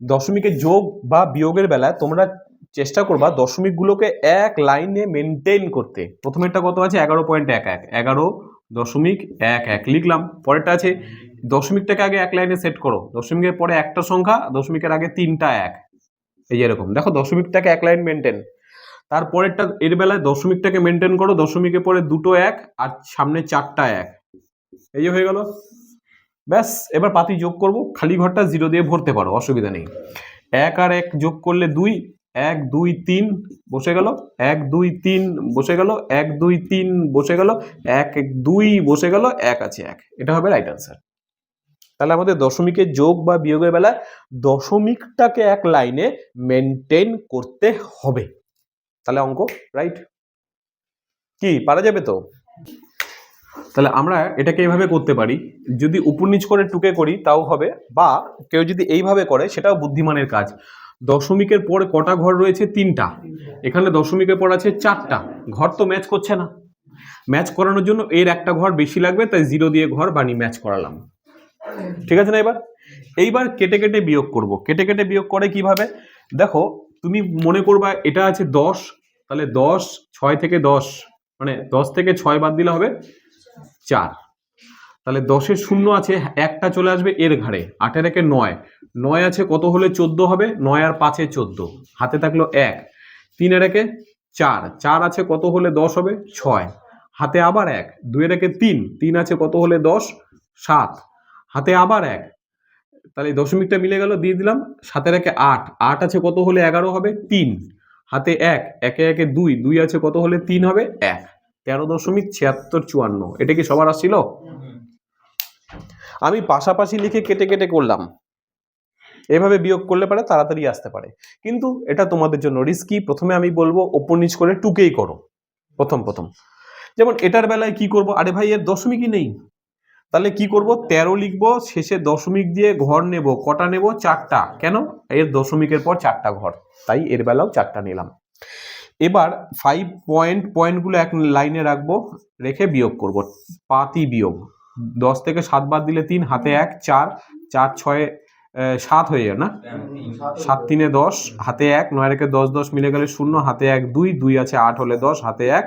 দশমিকের যোগ বা বিয়োগের বেলায় তোমরা চেষ্টা করবা দশমিকগুলোকে এক লাইনে মেনটেন করতে। প্রথমেরটা কত আছে? এগারো পয়েন্ট এক এক। এগারো দশমিক এক এক। লিখলাম। পরেরটা আছে, দশমিকটাকে আগে এক লাইনে সেট করো। দশমিকের পরে একটা সংখ্যা, দশমিকের আগে তিনটা এক। এই যে এরকম। দেখো, দশমিকটাকে এক লাইন মেনটেন তারপরেরটা এর বেলায় দশমিকটাকে মেনটেন করো। দশমিকের পরে দুটো এক আর সামনে চারটা এক। এই যে হয়ে গেল। ব্যাস, এবার পাতি যোগ করব, খালি ঘরটা জিরো দিয়ে ভরতে পারো, অসুবিধা নেই। এক আর এক যোগ করলে দুই, এক, দুই, তিন বসে গেল, এক, দুই, তিন বসে গেল, এক, দুই, তিন বসে গেল, এক এক, দুই বসে গেল, এক আছে এক। এটা হবে রাইট আনসার তাহলে আমাদের দশমিকের যোগ বা বিয়োগের বেলায় দশমিকটাকে এক লাইনে মেনটেন করতে হবে। তাহলে অঙ্ক রাইট কি, পারা যাবে তো? তাহলে আমরা এটাকে এইভাবে করতে পারি, যদি উপর নিচ করে টুকে করি, তাও হবে, বা কেউ যদি এইভাবে করে, সেটাও বুদ্ধিমানের কাজ। দশমিকের পর কটা ঘর রয়েছে? তিনটা। এখানে দশমিকের পর আছে চারটা। ঘর তো ম্যাচ করছে না। ম্যাচ করানোর জন্য এর একটা ঘর বেশি লাগবে, তাই জিরো দিয়ে ঘর বানিয়ে ম্যাচ করালাম। ঠিক আছে না এবার? এইবার কেটে কেটে বিয়োগ করব। কেটে কেটে বিয়োগ করে কীভাবে? দেখো, তুমি মনে করবা এটা আছে দশ, তাহলে দশ, ছয় থেকে দশ মানে দশ থেকে ছয় বাদ দিলে হবে চার। তাহলে দশের শূন্য আছে, একটা চলে আসবে এর ঘাড়ে, আটের একে নয়। নয় আছে কত হলে চোদ্দ হবে? নয় আর পাঁচে চোদ্দ। হাতে থাকল এক। তিনের একে চার। চার আছে কত হলে দশ হবে? ছয়। হাতে আবার এক। দুয়ের একে তিন। তিন আছে কত হলে দশ? সাত। হাতে আবার এক। তাহলে দশমিকটা মিলে গেল, দিয়ে দিলাম। সাতের একে আট। আট আছে কত হলে এগারো হবে? তিন। হাতে এক। একে একে দুই। দুই আছে কত হলে তিন হবে? এক। তেরো দশমিক ছিয়াত্তর চুয়ান্ন। এটা কি সবার আসছিল? আমি পাশাপাশি লিখে কেটে কেটে করলাম। এভাবে বিয়োগ করলে পারে, তাড়াতাড়ি আসতে পারে। কিন্তু এটা তোমাদের জন্য রিস্কি প্রথমে আমি বলব ওপর নিচ করে টুকেই করো। প্রথম প্রথম। যেমন এটার বেলায় কি করব? আরে ভাই, এর দশমিকই নেই। তাহলে কি করব? তেরো লিখব, শেষে দশমিক দিয়ে ঘর নেব। কটা নেব? চারটা। কেন? এর দশমিকের পর চারটা ঘর। তাই এর বেলাও চারটা নিলাম। এবার ফাইভ পয়েন্ট পয়েন্টগুলো এক লাইনে রাখব, রেখে বিয়োগ করব। পাতি বিয়োগ। দশ থেকে সাত বাদ দিলে তিন, হাতে এক, চার চার, ছয় সাত হয়ে যায় না? সাত তিনে দশ, হাতে এক, নয় রেখে দশ দশ মিলে গেলে শূন্য, হাতে এক, দুই দুই আছে আট হলে দশ, হাতে এক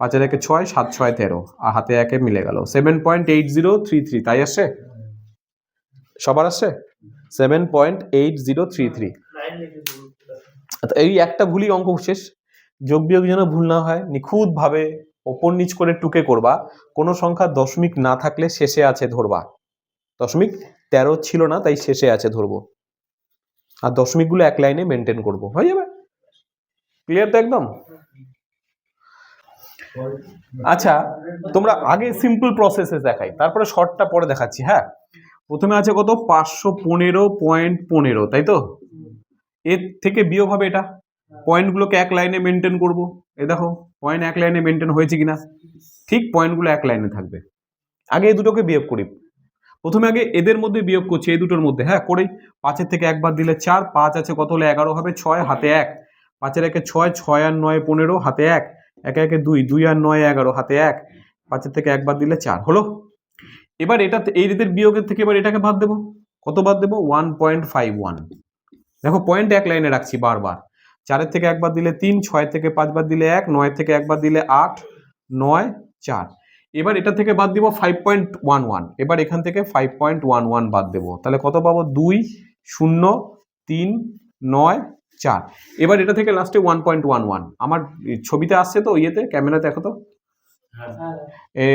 পাঁচের একে ছয়, সাত, ছয়, তেরো, আর হাতে একে মিলে গেল। Seven point eight zero three three তাই আসছে? সবার আসছে? Seven point eight zero three three এই একটা ভুলই অঙ্ক শেষ। যোগ বিয়োগ যেন ভুল না হয়, নিখুঁতভাবে ওপর নিচ করে টুকে করবা। কোনো সংখ্যা দশমিক না থাকলে শেষে আছে ধরবা। দশমিক তেরো ছিল না, তাই শেষে আছে ধরবো। আর দশমিকগুলো এক লাইনে মেনটেন করব। হয়ে যাবে? ক্লিয়ার তো একদম? আচ্ছা তোমরা আগে সিম্পল প্রসেসে দেখাই, তারপরে শর্টটা পরে দেখাচ্ছি হ্যাঁ? প্রথমে আছে কত? পাঁচশো পনেরো পয়েন্ট পনেরো, তাই তো? এর থেকে বিয়োগ হবে এটা। পয়েন্টগুলোকে এক লাইনে মেনটেন করব। এ দেখো পয়েন্ট এক লাইনে মেনটেন হয়েছে কিনা? ঠিক পয়েন্টগুলো এক লাইনে থাকবে। আগে এই দুটোকে বিয়োগ করি। প্রথমে আগে এদের মধ্যে বিয়োগ করছি, এই দুটোর মধ্যে। হ্যাঁ করেই। পাঁচের থেকে একবার দিলে চার, পাঁচ আছে কত হলে এগারো হবে? ছয়, হাতে এক। পাঁচের একে ছয় ছয় আর নয় পনেরো, হাতে এক। একে একে দুই দুই আর নয় এগারো, হাতে এক। পাঁচের থেকে একবার দিলে চার। হলো? এবার এটা এই বিয়োগের থেকে এবার এটাকে বাদ দেবো। কত বাদ দেবো? ওয়ান পয়েন্ট ফাইভ ওয়ান দেখো পয়েন্ট এক লাইনে রাখছি বারবার। চারের থেকে একবার দিলে তিন, ছয় থেকে পাঁচবার দিলে এক, নয় থেকে একবার দিলে আট, নয়, চার। এবার এটা থেকে বাদ দিব ফাইভ পয়েন্ট ওয়ান ওয়ান এবার এখান থেকে ফাইভ পয়েন্ট ওয়ান ওয়ান বাদ দেবো। তাহলে কত পাবো? দুই, শূন্য, তিন, নয়, চার। এবার এটা থেকে লাস্টে ওয়ান পয়েন্ট ওয়ান ওয়ান আমার ছবিতে আসছে তো ইয়েতে ক্যামেরাতে দেখো তো।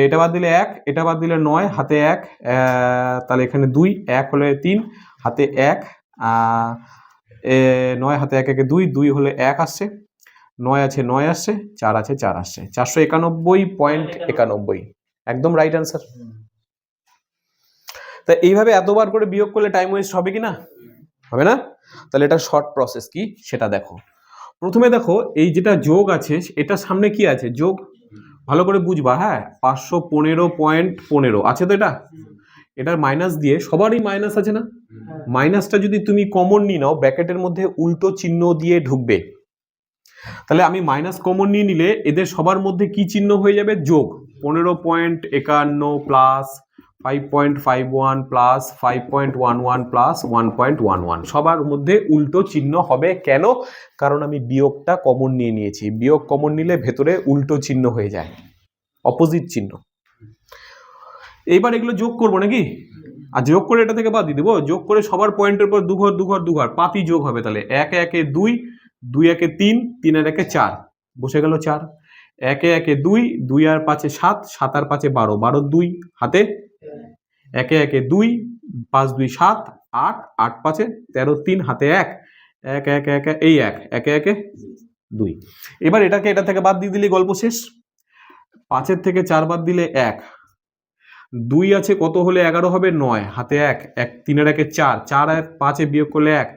এটা বাদ দিলে এক, এটা বাদ দিলে নয়, হাতে এক তাহলে এখানে দুই, এক হলে তিন, হাতে এক নয় হাতে এক একে দুই দুই হলে এক আসছে। নয় আছে নয় আসছে, চার আছে চার আসছে। চারশো একানব্বই পয়েন্ট একানব্বই। একদম রাইট অ্যান্সার তা এইভাবে এতবার করে বিয়োগ করলে টাইম ওয়েস্ট হবে কি না? হবে না? তাহলে এটা শর্ট প্রসেস কি? সেটা দেখো। প্রথমে দেখো, এই যেটা যোগ আছে এটার সামনে কি আছে? যোগ? ভালো করে বুঝবা হ্যাঁ? পাঁচশো পনেরো পয়েন্ট পনেরো। আছে তো এটা? এটার মাইনাস দিয়ে সবারই মাইনাস আছে না? মাইনাসটা যদি তুমি কমন নিয়ে নাও ব্র্যাকেটের মধ্যে উল্টো চিহ্ন দিয়ে ঢুকবে। তাহলে আমি মাইনাস কমন নিয়ে নিলে এদের সবার মধ্যে কি চিহ্ন হয়ে যাবে? যোগ। পনেরো পয়েন্ট একান্ন plus five point five one plus five point one one plus one point one one সবার মধ্যে উল্টো চিহ্ন হবে কেন? কারণ আমি বিয়োগটা কমন নিয়ে নিয়েছি। বিয়োগ কমন নিলে ভেতরে উল্টো চিহ্ন হয়ে যায়। অপোজিট চিহ্ন। এইবার এগুলো যোগ করব নাকি? আর যোগ করে এটা থেকে বাদ দিয়ে দেবো, যোগ করে সবার পয়েন্টের পর দুঘর দুঘর দুঘর পাতি যোগ হবে তাহলে। এক, একে দুই দুই, একে তিন তিন আর একে চার। বসে গেল চার। একে একে দুই দুই আর পাঁচে সাত সাত আর পাঁচে বারো। বারো, দুই, হাতে। একে একে দুই, পাঁচ, দুই, সাত, আট আট, পাঁচে তেরো, তিন, হাতে এক। এক এক এক এই এক। একে একে দুই। এবার এটাকে এটা থেকে বাদ দিয়ে দিলে গল্প শেষ। পাঁচের থেকে চার বাদ দিলে এক। দুই আছে কত হলে এগারো হবে? নয়। হাতে এক এক, তিনের একে চার চার এক পাঁচে বিয়োগ করলে এক।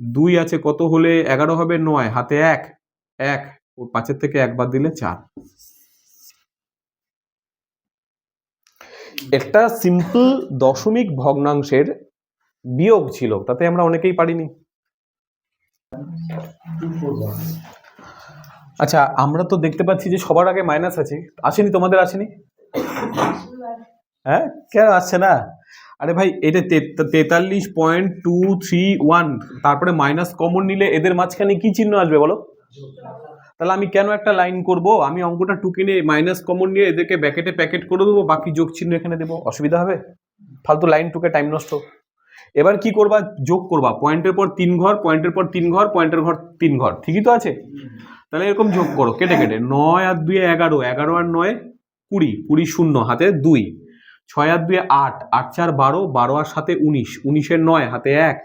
দুই আছে কত হলে এগারো হবে? নয়। হাতে এক এক, ও পাঁচের থেকে একবার দিলে চার। একটা সিম্পল দশমিক ভগ্নাংশের বিয়োগ ছিল, তাতে আমরা অনেকেই পারিনি। আচ্ছা আমরা তো দেখতে পাচ্ছি যে সবার আগে মাইনাস আছে। আসেনি? তোমাদের আসেনি? হ্যাঁ কেন আসছে না? আরে ভাই, এটা তেতাল্লিশ পয়েন্ট টু থ্রি ওয়ান তারপরে মাইনাস কমন নিলে এদের মাঝখানে কি চিহ্ন আসবে বলো? তাহলে আমি কেন একটা লাইন করব? আমি অঙ্কটা টুকে নিয়ে মাইনাস কমন নিয়ে এদেরকে ব্যাকেটে প্যাকেট করে দেবো, বাকি যোগ চিহ্ন এখানে দেবো। অসুবিধা হবে? ফালতু লাইন টুকে টাইম নষ্ট। এবার কি করবা? যোগ করবা। পয়েন্টের পর তিন ঘর পয়েন্টের পর তিন ঘর পয়েন্টের ঘর তিন ঘর। ঠিকই তো আছে? তাহলে এরকম যোগ করো, কেটে কেটে। নয় আর দুই এগারো এগারো আর নয় কুড়ি কুড়ি শূন্য, হাতে দুই। ছয় আর দুই আট আট চার বারো বারো আর সাথে উনিশ, উনিশের নয় হাতে এক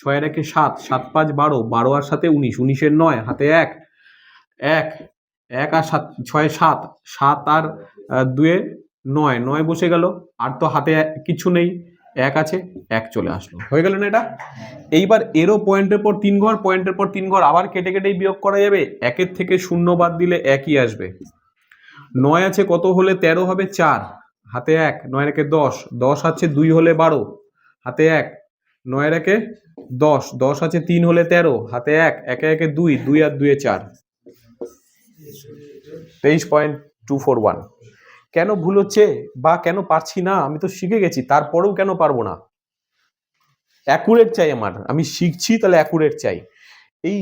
ছয়ের একে সাত সাত পাঁচ বারো বারো আর সাথে উনিশ, উনিশের নয় হাতে এক এক এক আর সাত, ছয় সাত সাত আর দুয়ে নয় নয় বসে গেল, আর তো হাতে কিছু নেই, এক আছে, এক চলে আসলো। হয়ে গেল না এটা? এইবার এরও পয়েন্টের পর তিন ঘর, পয়েন্টের পর তিন ঘর, আবার কেটে কেটেই বিয়োগ করা যাবে, একের থেকে শূন্য বাদ দিলে একই আসবে। নয় আছে কত হলে তেরো হবে? চার। হাতে এক, নয় একে দশ দশ আছে দুই হলে বারো, হাতে এক নয়ের একে দশ দশ আছে তিন হলে তেরো, হাতে এক, একে একে দুই দুই আর দুয়ে চার। তেইশ পয়েন্ট টু ফোর ওয়ান। কেন ভুল হচ্ছে বা কেন পারছি না, আমি তো শিখে গেছি, তারপরেও কেন পারব না? অ্যাকুরেট চাই আমার, আমি শিখছি তাহলে অ্যাকুরেট চাই। এই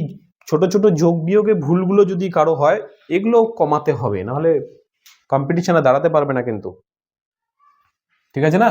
ছোট ছোট যোগ বিয়োগে ভুলগুলো যদি কারও হয় এগুলো কমাতে হবে, নাহলে কম্পিটিশনে দাঁড়াতে পারবে না কিন্তু। ঠিক আছে না